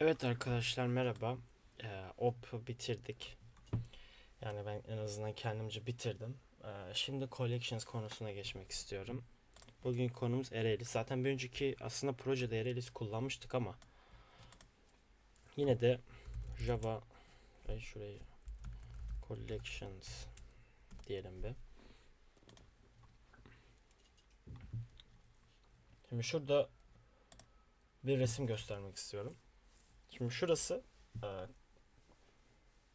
Evet arkadaşlar merhaba. Ee, OP bitirdik. Yani ben en azından kendimce bitirdim. Ee, şimdi Collections konusuna geçmek istiyorum. Bugün konumuz Erelis. Zaten bir önceki aslında projede Erelis kullanmıştık ama yine de Java Ay şurayı Collections diyelim bir. Şimdi şurada bir resim göstermek istiyorum. Şimdi şurası e,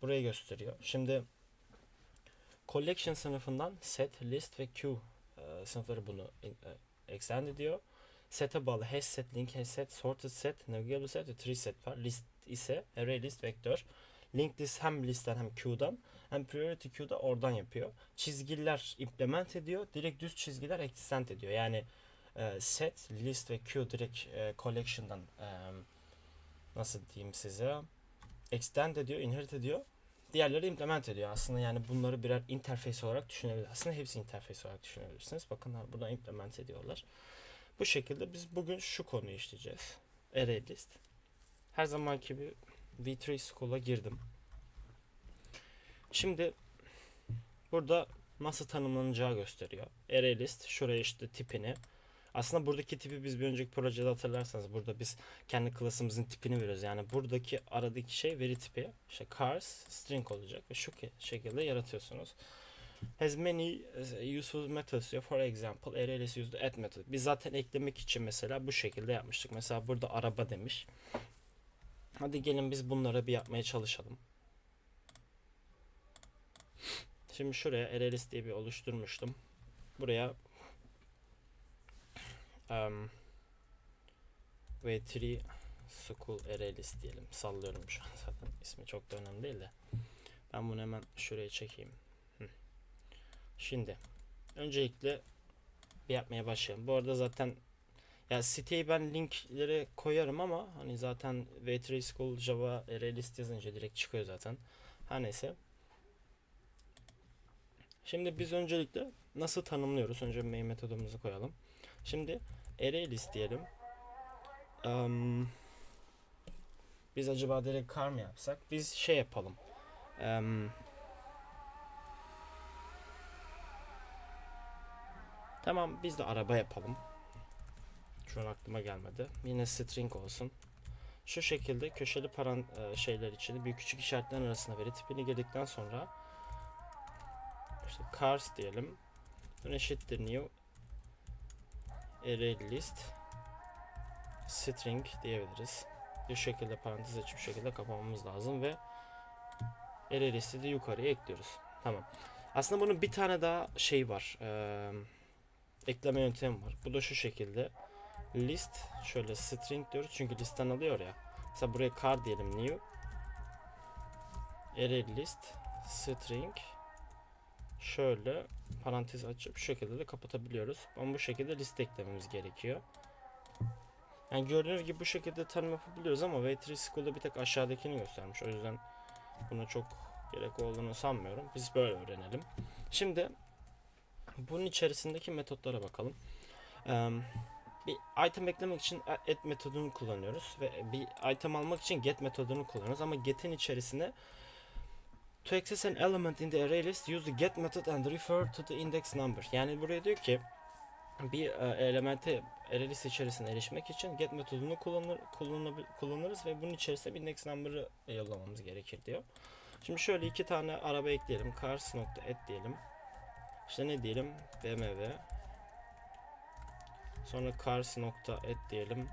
burayı gösteriyor. Şimdi collection sınıfından set, list ve queue e, sınıfları bunu e, extend ediyor. Set'e bağlı hash set, link hash set, sorted set, navigable set ve tree set var. List ise array list, vektör. Link list hem listten hem queue'dan hem priority queue'da oradan yapıyor. Çizgiler implement ediyor. Direkt düz çizgiler extend ediyor. Yani e, set, list ve queue direkt e, collection'dan e, nasıl diyeyim size extend ediyor, inherit ediyor. Diğerleri implement ediyor. Aslında yani bunları birer interface olarak düşünebilirsiniz. Aslında hepsi interface olarak düşünebilirsiniz. Bakın burada implement ediyorlar. Bu şekilde biz bugün şu konuyu işleyeceğiz. Array list. Her zamanki gibi V3 School'a girdim. Şimdi burada nasıl tanımlanacağı gösteriyor. Array list. Şuraya işte tipini, aslında buradaki tipi biz bir önceki projede hatırlarsanız burada biz kendi klasımızın tipini veriyoruz. Yani buradaki aradaki şey veri tipi. İşte cars string olacak ve şu şekilde yaratıyorsunuz. Has many useful methods diyor. For example, arrays used add method. Biz zaten eklemek için mesela bu şekilde yapmıştık. Mesela burada araba demiş. Hadi gelin biz bunları bir yapmaya çalışalım. Şimdi şuraya arrays diye bir oluşturmuştum. Buraya um, V3 School Erelis diyelim. Sallıyorum şu an zaten. ismi çok da önemli değil de. Ben bunu hemen şuraya çekeyim. Şimdi öncelikle bir yapmaya başlayalım. Bu arada zaten ya siteyi ben linklere koyarım ama hani zaten V3 School Java Erelis yazınca direkt çıkıyor zaten. Her neyse. Şimdi biz öncelikle nasıl tanımlıyoruz? Önce main metodumuzu koyalım. Şimdi array list diyelim. Um, biz acaba direkt kar mı yapsak? Biz şey yapalım. Um, tamam biz de araba yapalım. Şu an aklıma gelmedi. Yine string olsun. Şu şekilde köşeli paran e, şeyler içinde büyük küçük işaretlerin arasına veri tipini girdikten sonra işte cars diyelim. Bunun eşittir new array list string diyebiliriz. Bu şekilde parantez açıp şekilde kapamamız lazım ve array listi de yukarıya ekliyoruz. Tamam. Aslında bunun bir tane daha şey var. Ee, ekleme yöntemi var. Bu da şu şekilde. List şöyle string diyoruz çünkü listten alıyor ya. Mesela buraya car diyelim new array list string şöyle parantez açıp şu şekilde de kapatabiliyoruz. Ama bu şekilde liste eklememiz gerekiyor. Yani gördüğünüz gibi bu şekilde tanım yapabiliyoruz ama V3 School'da bir tek aşağıdakini göstermiş. O yüzden buna çok gerek olduğunu sanmıyorum. Biz böyle öğrenelim. Şimdi bunun içerisindeki metotlara bakalım. Ee, bir item eklemek için add metodunu kullanıyoruz ve bir item almak için get metodunu kullanıyoruz ama get'in içerisine To access an element in the array list, use the get method and refer to the index number. Yani buraya diyor ki bir e, elemente array list içerisine erişmek için get metodunu kullanır, kullanır, kullanırız ve bunun içerisine bir index number'ı yollamamız gerekir diyor. Şimdi şöyle iki tane araba ekleyelim. Cars nokta diyelim. İşte ne diyelim? BMW. Sonra cars nokta diyelim.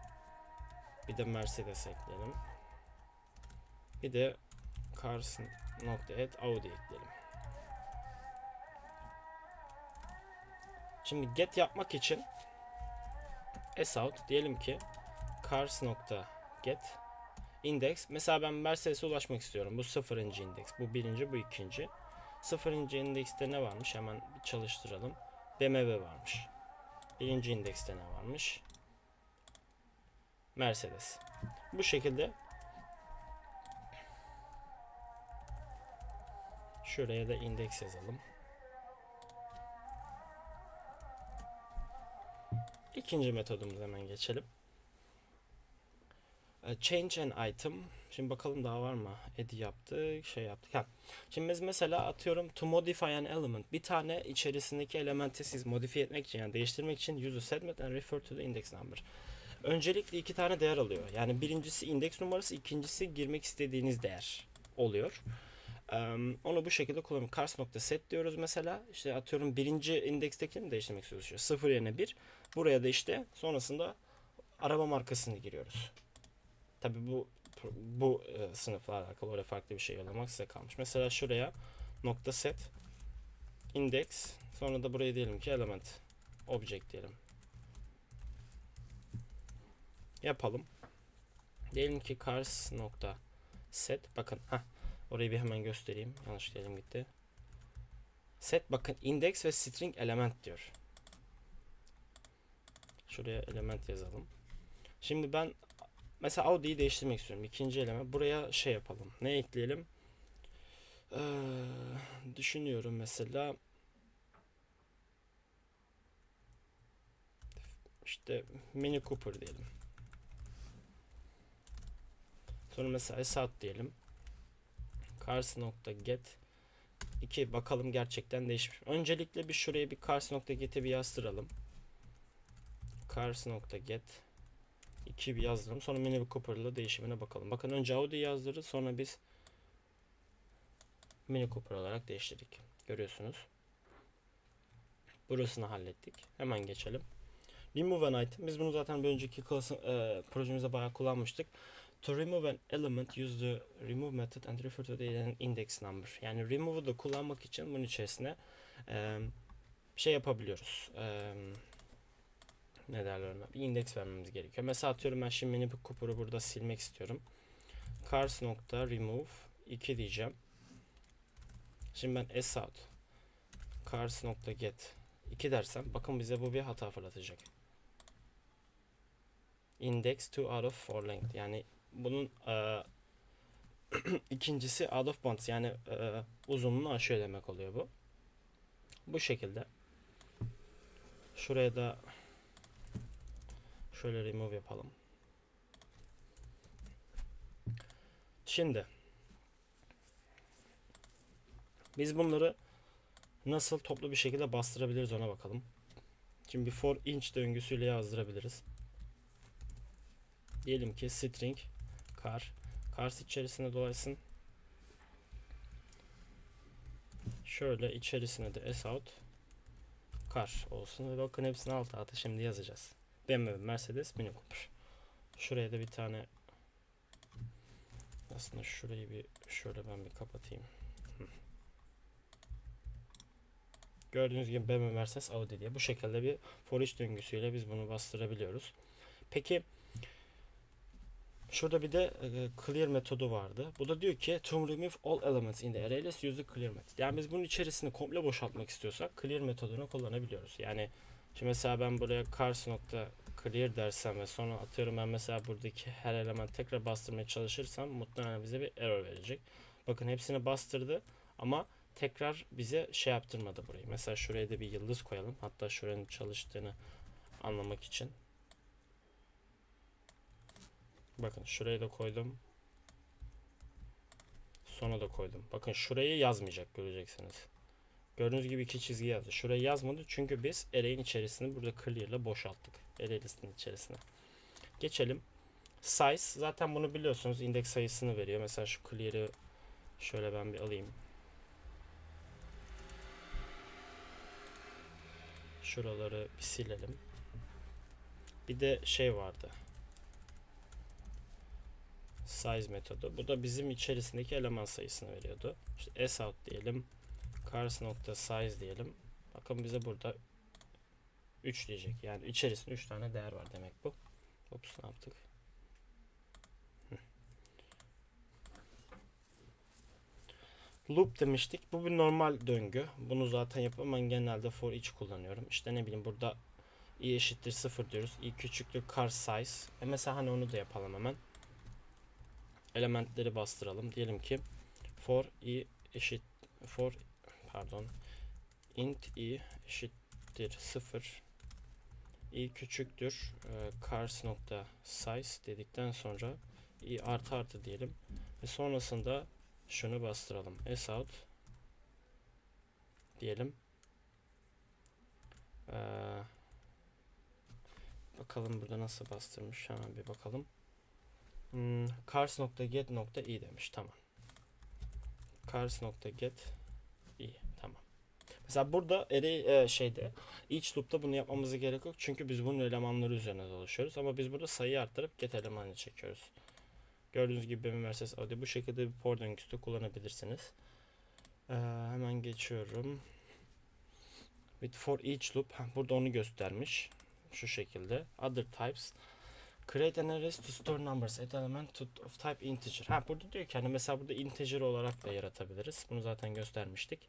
Bir de Mercedes ekleyelim. Bir de cars nokta et Audi ekleyelim. Şimdi get yapmak için sout diyelim ki cars nokta get index mesela ben Mercedes'e ulaşmak istiyorum. Bu sıfırıncı indeks. Bu birinci, bu ikinci. Sıfırıncı indekste ne varmış? Hemen çalıştıralım. BMW varmış. Birinci indekste ne varmış? Mercedes. Bu şekilde Şuraya da indeks yazalım. İkinci metodumuza hemen geçelim. E, Change an item. Şimdi bakalım daha var mı? Add yaptık, şey yaptık. Ha. Şimdi biz mesela atıyorum to modify an element. Bir tane içerisindeki elementi siz modifiye etmek için yani değiştirmek için use a segment and refer to the index number. Öncelikle iki tane değer alıyor. Yani birincisi indeks numarası, ikincisi girmek istediğiniz değer oluyor. Onu bu şekilde kullanıyorum. Cars.set diyoruz mesela. İşte atıyorum birinci indekstekini mi değiştirmek istiyoruz? İşte sıfır yerine bir. Buraya da işte sonrasında araba markasını giriyoruz. Tabi bu bu e, sınıfla alakalı oraya farklı bir şey yollamak size kalmış. Mesela şuraya nokta set index sonra da buraya diyelim ki element object diyelim. Yapalım. Diyelim ki cars nokta set bakın ha orayı bir hemen göstereyim. Yanlış diyelim gitti. Set bakın index ve string element diyor. Şuraya element yazalım. Şimdi ben mesela Audi'yi değiştirmek istiyorum. İkinci eleme. Buraya şey yapalım. Ne ekleyelim? Ee, düşünüyorum mesela. İşte Mini Cooper diyelim. Sonra mesela Esat diyelim. Cars.get 2 bakalım gerçekten değişmiş. Öncelikle bir şuraya bir cars.get'e bir yazdıralım. Cars.get 2 bir yazdıralım. Sonra Mini Cooper'la değişimine bakalım. Bakın önce Audi yazdırırız. Sonra biz Mini Cooper olarak değiştirdik. Görüyorsunuz. Burasını hallettik. Hemen geçelim. Remove an item. Biz bunu zaten bir önceki klasın, e, projemizde bayağı kullanmıştık. To remove an element use the remove method and refer to the index number. Yani remove'u da kullanmak için bunun içerisine e, şey yapabiliyoruz. E, ne derler ona? Bir indeks vermemiz gerekiyor. Mesela atıyorum ben şimdi mini Cooper'ı burada silmek istiyorum. Cars nokta remove 2 diyeceğim. Şimdi ben s out cars nokta get 2 dersem bakın bize bu bir hata fırlatacak. Index to out of for length yani bunun e, ikincisi out of bounds yani e, uzunluğunu aşıyor demek oluyor bu. Bu şekilde. Şuraya da şöyle remove yapalım. Şimdi biz bunları nasıl toplu bir şekilde bastırabiliriz ona bakalım. Şimdi bir for inch döngüsüyle yazdırabiliriz. Diyelim ki string car cars içerisinde dolaşsın. Şöyle içerisine de s out car olsun ve bakın hepsini alt alta şimdi yazacağız. BMW, Mercedes, Mini Cooper. Şuraya da bir tane aslında şurayı bir şöyle ben bir kapatayım. Gördüğünüz gibi BMW, Mercedes, Audi diye bu şekilde bir for each döngüsüyle biz bunu bastırabiliyoruz. Peki Şurada bir de e, clear metodu vardı. Bu da diyor ki to remove all elements in the array use the clear method. Yani biz bunun içerisini komple boşaltmak istiyorsak clear metodunu kullanabiliyoruz. Yani şimdi mesela ben buraya cars nokta clear dersem ve sonra atıyorum ben mesela buradaki her element tekrar bastırmaya çalışırsam muhtemelen bize bir error verecek. Bakın hepsini bastırdı ama tekrar bize şey yaptırmadı burayı. Mesela şuraya da bir yıldız koyalım. Hatta şuranın çalıştığını anlamak için. Bakın şuraya da koydum. Sona da koydum. Bakın şurayı yazmayacak göreceksiniz. Gördüğünüz gibi iki çizgi yazdı. Şurayı yazmadı çünkü biz array'in içerisini burada clear ile boşalttık. Array listinin içerisine. Geçelim. Size zaten bunu biliyorsunuz. indeks sayısını veriyor. Mesela şu clear'ı şöyle ben bir alayım. Şuraları bir silelim. Bir de şey vardı size metodu. Bu da bizim içerisindeki eleman sayısını veriyordu. İşte s out diyelim. cars nokta size diyelim. Bakın bize burada 3 diyecek. Yani içerisinde 3 tane değer var demek bu. Ops ne yaptık? Loop demiştik. Bu bir normal döngü. Bunu zaten yapamam. Ben genelde for each kullanıyorum. İşte ne bileyim burada i eşittir 0 diyoruz. i küçüktür car size. E mesela hani onu da yapalım hemen elementleri bastıralım. Diyelim ki for i eşit for pardon int i eşittir 0 i küçüktür e, cars nokta size dedikten sonra i artı artı diyelim. Ve sonrasında şunu bastıralım. S out diyelim. Ee, bakalım burada nasıl bastırmış. Hemen bir bakalım. Hmm, cars.get.i demiş. Tamam. cars.get i. Tamam. Mesela burada array e, şeyde each loop'ta bunu yapmamıza gerek yok. Çünkü biz bunun elemanları üzerine dolaşıyoruz. Ama biz burada sayıyı arttırıp get elemanını çekiyoruz. Gördüğünüz gibi benim Mercedes Audi bu şekilde bir for döngüsü kullanabilirsiniz. Ee, hemen geçiyorum. With for each loop. Burada onu göstermiş. Şu şekilde. Other types. Create an array to store numbers at element to, of type integer. Ha burada diyor ki hani mesela burada integer olarak da yaratabiliriz. Bunu zaten göstermiştik.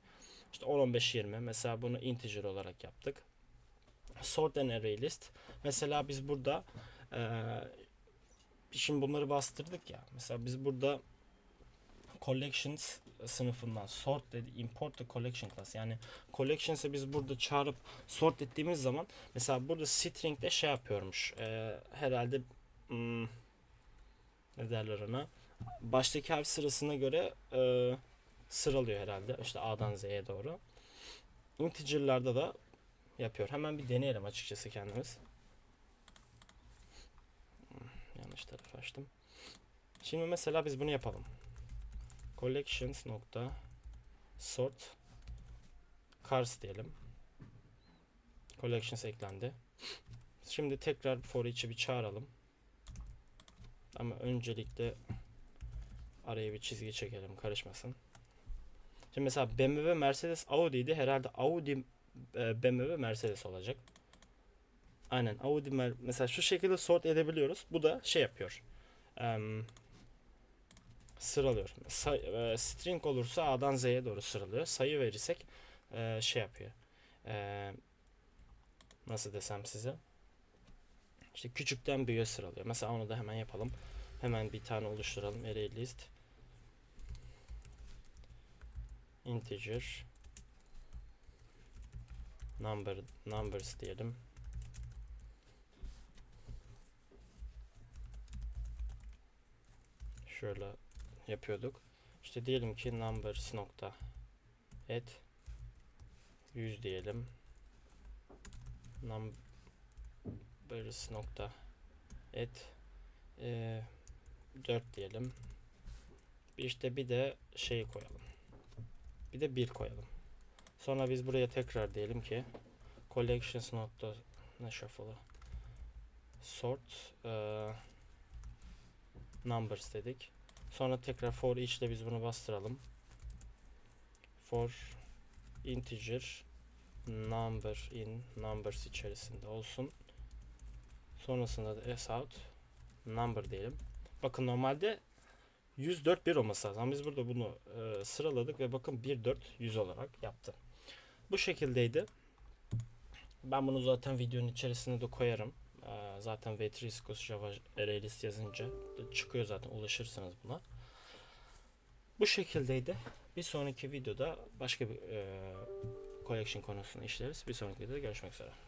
İşte 10 15 20 mesela bunu integer olarak yaptık. Sort an array list. Mesela biz burada eee şimdi bunları bastırdık ya. Mesela biz burada collections sınıfından sort dedi import the collection class. Yani collections'ı biz burada çağırıp sort ettiğimiz zaman mesela burada string'de şey yapıyormuş Eee, herhalde hmm, ne derler ona baştaki harf sırasına göre eee, sıralıyor herhalde işte A'dan Z'ye doğru. İnteger'larda da yapıyor. Hemen bir deneyelim açıkçası kendimiz. Yanlış taraf açtım. Şimdi mesela biz bunu yapalım collections nokta sort cars diyelim. Collections eklendi. Şimdi tekrar for each'i bir çağıralım. Ama öncelikle araya bir çizgi çekelim karışmasın. Şimdi mesela BMW Mercedes Audi'ydi herhalde Audi e, BMW Mercedes olacak. Aynen Audi mesela şu şekilde sort edebiliyoruz. Bu da şey yapıyor. Em, sıralıyor. Say- e, string olursa A'dan Z'ye doğru sıralıyor. Sayı verirsek e, şey yapıyor. E, nasıl desem size? İşte küçükten büyüğe sıralıyor. Mesela onu da hemen yapalım. Hemen bir tane oluşturalım. Array list. Integer. Number, numbers diyelim. Şöyle yapıyorduk. İşte diyelim ki numbers nokta add 100 diyelim. Numbers nokta add e, 4 diyelim. İşte bir de şey koyalım. Bir de 1 koyalım. Sonra biz buraya tekrar diyelim ki collections nokta ne shuffle'ı sort e, numbers dedik. Sonra tekrar for each ile biz bunu bastıralım. For integer number in numbers içerisinde olsun. Sonrasında da s out number diyelim. Bakın normalde 104 1 olması lazım. Biz burada bunu e, sıraladık ve bakın 1 4 100 olarak yaptı. Bu şekildeydi. Ben bunu zaten videonun içerisine de koyarım. Ee, zaten Vetriscos Java ArrayList yazınca çıkıyor zaten ulaşırsınız buna. Bu şekildeydi. Bir sonraki videoda başka bir e, collection konusunu işleriz. Bir sonraki videoda görüşmek üzere.